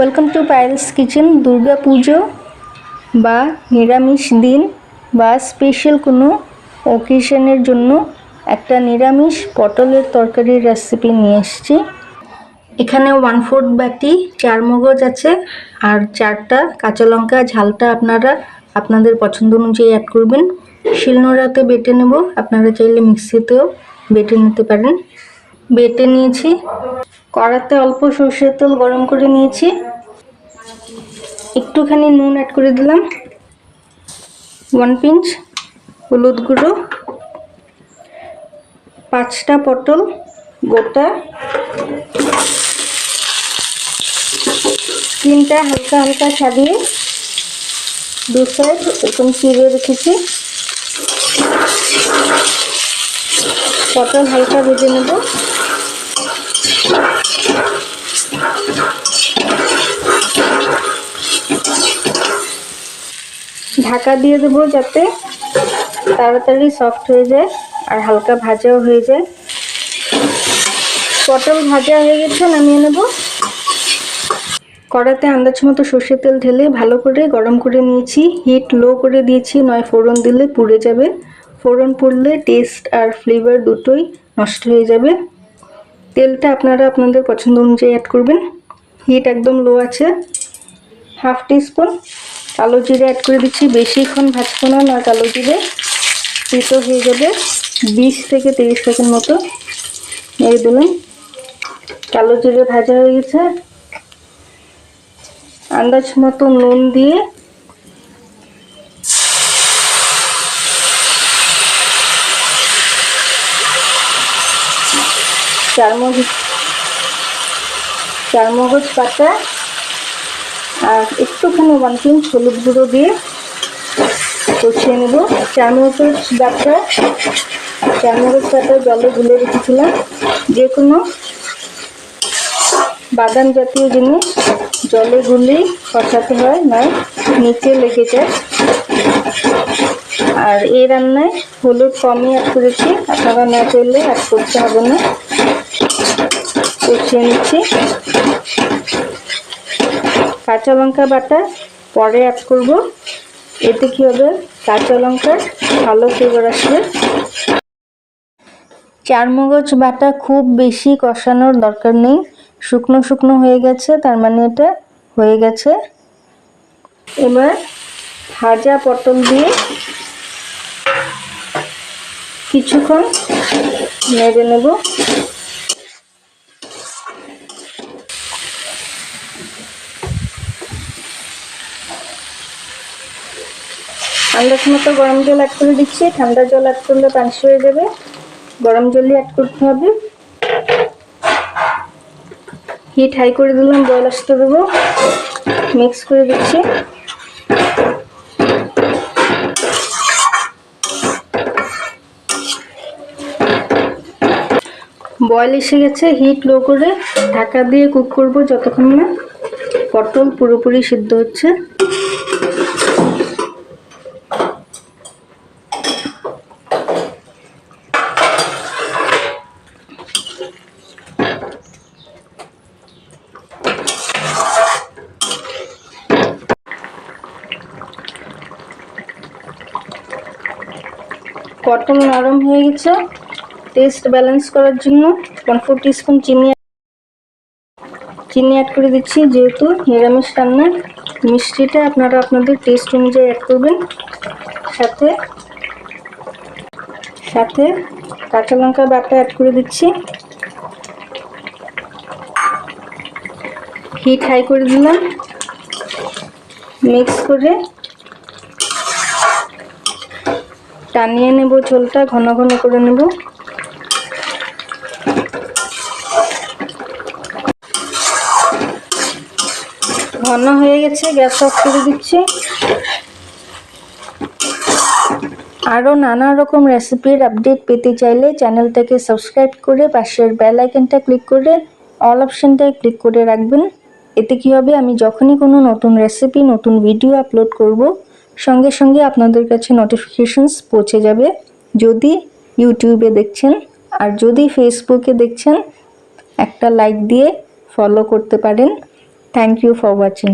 Welcome to Payel's kitchen Durga Puja বা নিরামিষ দিন বা স্পেশাল কোনো অকেশনের জন্য একটা নিরামিষ পটলের তরকারির রেসিপি নিয়ে এসেছি। এখানে ওয়ান ফোর্থ বাটি চার মগজ আছে আর চারটা কাঁচা লঙ্কা ঝালটা আপনারা আপনাদের পছন্দ অনুযায়ী অ্যাড করবেন। শিলনোড়াতে বেটে নেব, আপনারা চাইলে মিক্সিতেও বেটে নিতে পারেন। বেটে নিয়েছি, কড়াতে অল্প সর্ষের তেল গরম করে নিয়েছি। একটুখানি নুন অ্যাড করে দিলাম। ওয়ান পিঞ্চ হলুদ গুঁড়ো, পাঁচটা পটল, গোটা। তিনটা হালকা হালকা সাজিয়ে দু সাইড এরকম চিড়ে রেখেছি। পটল হালকা ভেজে নেব। ঢাকা দিয়ে দেবো যাতে তাড়াতাড়ি সফট হয়ে যায় আর হালকা ভাজাও হয়ে যায়। পটল ভাজা হয়ে গেছে, নামিয়ে নেব। কড়াতে আন্দাজ মতো সর্ষের তেল ঢেলে ভালো করে গরম করে নিয়েছি। হিট লো করে দিয়েছি, নয় ফোড়ন দিলে পুড়ে যাবে। ফোড়ন পুড়লে টেস্ট আর ফ্লেভার দুটোই নষ্ট হয়ে যাবে। তেলটা আপনারা আপনাদের পছন্দ অনুযায়ী অ্যাড করবেন। হিট একদম লো আছে। হাফ টিস্পুন কালো জিরে অ্যাড করে দিচ্ছি। বেশিক্ষণ ভাজবো না না কালো জিরে। তেতো হয়ে যাবে বিশ থেকে তিরিশ সেকেন্ড মতো। এই দিলাম। কালো জিরে ভাজা হয়ে গেছে। আন্দাজ মতো নুন দিয়ে চারমগজ চারমগজ পাতা আর একটুখানি ওয়ান পিঞ্চ হলুদ গুঁড়ো দিয়ে কষিয়ে নেব। চারমগজ ডাটা চারমগজ ডাটা জলে গুলে রেখেছিলাম। যে কোনো বাদাম জাতীয় জিনিস জলে গুলেই কষাতে হয়, নয়, নিচে লেগে যায়। আর এই রান্নায় হলুদ কমই অ্যাড করেছি। আপনারা না চাইলে অ্যাড করতে হবে না। কষিয়ে নিচ্ছি। কাঁচা লঙ্কা বাটা পরে অ্যাড করব। এতে কী হবে? কাঁচা লঙ্কার ভালো ফ্লেভার আসবে। চারমগজ বাটা খুব বেশি কষানোর দরকার নেই। শুকনো শুকনো হয়ে গেছে, তার মানে এটা হয়ে গেছে। এবার ভাজা পটল দিয়ে কিছুক্ষণ নেড়ে নেব। আন্দাজ মতো গরম জল অ্যাড করে দিচ্ছি, ঠান্ডা জল অ্যাড করলে পাঁচশো হয়ে যাবে। গরম জলই অ্যাড করতে হবে। হিট হাই করে দিলাম বয়েল আসতে দেবো। মিক্স করে দিচ্ছি। বয়েল এসে গেছে হিট লো করে ঢাকা দিয়ে কুক করব যতক্ষণ না পটল পুরোপুরি সিদ্ধ হচ্ছে। পটল নরম হয়ে গেছে। টেস্ট ব্যালেন্স করার জন্য ওয়ান ফোর টিস্পুন চিনি চিনি অ্যাড করে দিচ্ছি, যেহেতু নিরামিষ রান্না। মিষ্টিটা আপনারা আপনাদের টেস্ট অনুযায়ী অ্যাড করবেন। সাথে সাথে কাঁচা লঙ্কা বাটা অ্যাড করে দিচ্ছি। হিট হাই করে দিলাম। মিক্স করে টানিয়ে নেব ঝোলটা, ঘন ঘন করে নেব। ঘন হয়ে গেছে, গ্যাস অফ করে দিচ্ছি। আরও নানা রকম রেসিপির আপডেট পেতে চাইলে চ্যানেলটাকে সাবস্ক্রাইব করে পাশের বেল আইকনটা ক্লিক করে অল অপশানটায় ক্লিক করে রাখবেন। এতে কী হবে? আমি যখনই কোনো নতুন রেসিপি, নতুন ভিডিও আপলোড করব সঙ্গে সঙ্গে আপনাদের কাছে নোটিফিকেশনস পৌঁছে যাবে। যদি ইউটিউবে দেখছেন আর যদি ফেসবুকে দেখছেন, একটা লাইক দিয়ে ফলো করতে পারেন। Thank you for watching